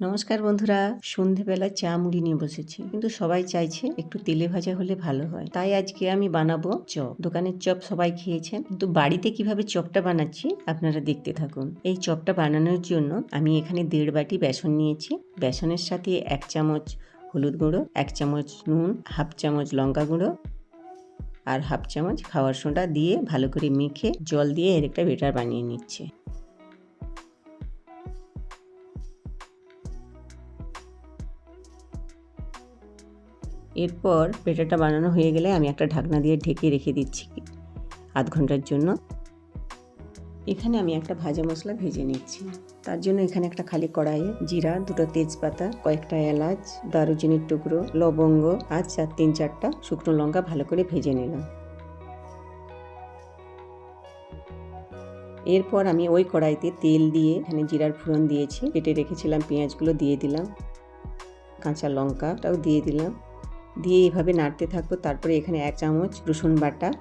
নমস্কার বন্ধুরা, সন্ধেবেলা চা মুড়ি নিয়ে বসেছি। কিন্তু সবাই চাইছে একটু তেলে ভাজা হলে ভালো হয়। তাই আজকে আমি বানাবো চপ। দোকানের চপ সবাই খেয়েছেন। কিন্তু বাড়িতে কীভাবে চপটা বানাচ্ছি আপনারা দেখতে থাকুন। এই চপটা বানানোর জন্য আমি এখানে দেড় বাটি বেসন নিয়েছি। বেসনের সাথে এক চামচ হলুদ গুঁড়ো, এক চামচ নুন, হাফ চামচ লঙ্কা গুঁড়ো আর হাফ চামচ খাওয়ার সোডা দিয়ে ভালো করে মেখে জল দিয়ে এর একটা বেটার বানিয়ে নিচ্ছে। এরপর বেটারটা বানানো হয়ে গেলে আমি একটা ঢাকনা দিয়ে ঢেকে রেখে দিচ্ছি আধ ঘণ্টার জন্য। এখানে আমি একটা ভাজা মশলা ভেজে নিচ্ছি। তার জন্য এখানে একটা খালি কড়াইয়ে জিরা, দুটো তেজপাতা, কয়েকটা এলাচ, দারুচিনির টুকরো, লবঙ্গ, আর চার, তিন, চারটা শুকনো লঙ্কা ভালো করে ভেজে নিলাম। এরপর আমি ওই কড়াইতে তেল দিয়ে এখানে জিরার ফোড়ন দিয়েছি কেটে রেখেছিলাম, পেঁয়াজগুলো দিয়ে দিলাম, কাঁচা লঙ্কাটাও দিয়ে দিলাম। দিয়ে এভাবে নাড়তে থাকব। তারপরে এখানে এক চামচ রসুন বাটা,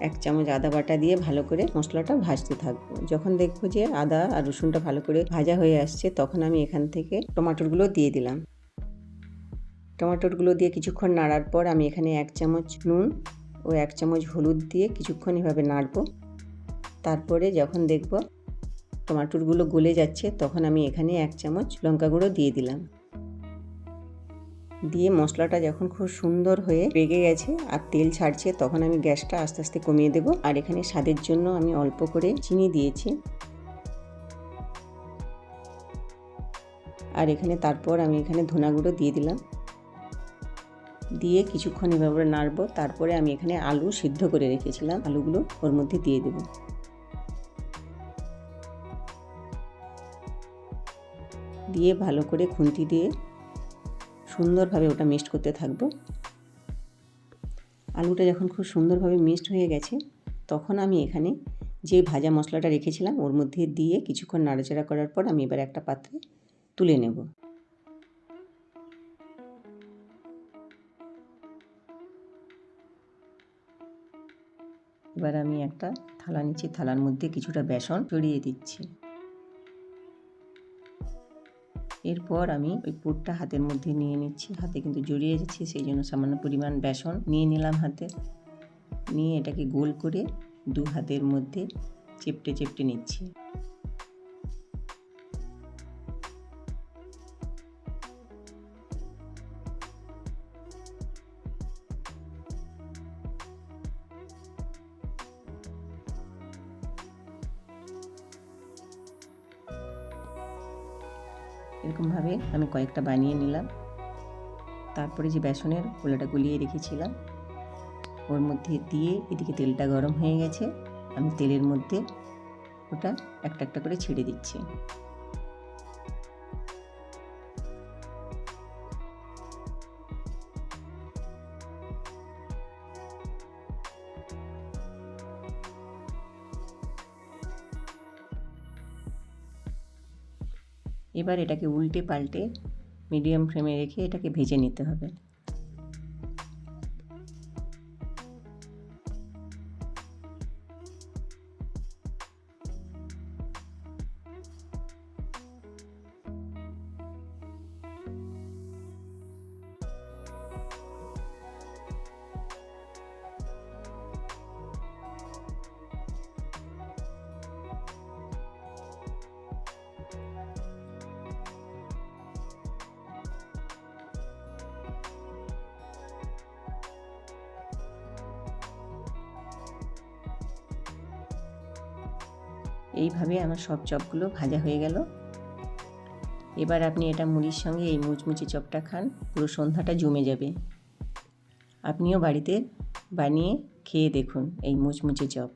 এক চামচ আদা বাটা দিয়ে ভালো করে মশলাটা ভাজতে থাকব। যখন দেখব যে আদা আর রসুনটা ভালো করে ভাজা হয়ে আসছে, তখন আমি এখান থেকে টমাটোরগুলো দিয়ে দিলাম। টমাটোরগুলো দিয়ে কিছুক্ষণ নাড়ার পর আমি এখানে এক চামচ নুন ও এক চামচ হলুদ দিয়ে কিছুক্ষণ এভাবে নাড়বো। তারপরে যখন দেখব টমাটোরগুলো গলে যাচ্ছে, তখন আমি এখানে এক চামচ লঙ্কা গুঁড়ো দিয়ে দিলাম। দিয়ে মশলাটা যখন খুব সুন্দর হয়ে পেকে গেছে আর তেল ছাড়ছে, তখন আমি গ্যাসটা আস্তে আস্তে কমিয়ে দেব। আর এখানে স্বাদের জন্য আমি অল্প করে চিনি দিয়েছি। আর এখানে তারপর আমি এখানে ধনা গুঁড়ো দিয়ে দিলাম। দিয়ে কিছুক্ষণ এভাবে নাড়বো। তারপরে আমি এখানে আলু সিদ্ধ করে রেখেছিলাম। আলুগুলো ওর মধ্যে দিয়ে দেব। দিয়ে ভালো করে খুন্তি দিয়ে সুন্দরভাবে ওটা মিক্সড করতে থাকব। আলুটা যখন খুব সুন্দরভাবে মিক্সড হয়ে গেছে, তখন আমি এখানে যে ভাজা মশলাটা রেখেছিলাম, ওর মধ্যে দিয়ে কিছুক্ষণ নাড়াচাড়া করার পর আমি এবার একটা পাত্রে তুলে নেব। এবার আমি একটা থালা নিচ্ছি থালার মধ্যে কিছুটা বেসন চড়িয়ে দিচ্ছি। এরপর আমি ওই পুরটা হাতের মধ্যে নিয়ে নিচ্ছি। হাতে কিন্তু জড়িয়ে যাচ্ছে সেই জন্য সামান্য পরিমাণ বেসন নিয়ে নিলাম হাতে। নিয়ে এটাকে গোল করে দু হাতের মধ্যে চেপটে চেপটে নিচ্ছি। এরকমভাবে আমি কয়েকটা বানিয়ে নিলাম। তারপরে যে বেসনের গোলাটা গুলিয়ে রেখেছিলাম, ওর মধ্যে দিয়ে এদিকে তেলটা গরম হয়ে গেছে। আমি তেলের মধ্যে ওটা একটা একটা করে ছেড়ে দিচ্ছি। এবার এটাকে উল্টে পাল্টে মিডিয়াম ফ্লেমে রেখে এটাকে ভেজে নিতে হবে। এইভাবে আমার সব চপগুলো ভাজা হয়ে গেল। এবার আপনি এটা মুড়ির সঙ্গে এই মুচমুচে চপটা খান, পুরো সন্ধ্যাটা জমে যাবে। আপনিও বাড়িতে বানিয়ে খেয়ে দেখুন এই মুচমুচে চপ।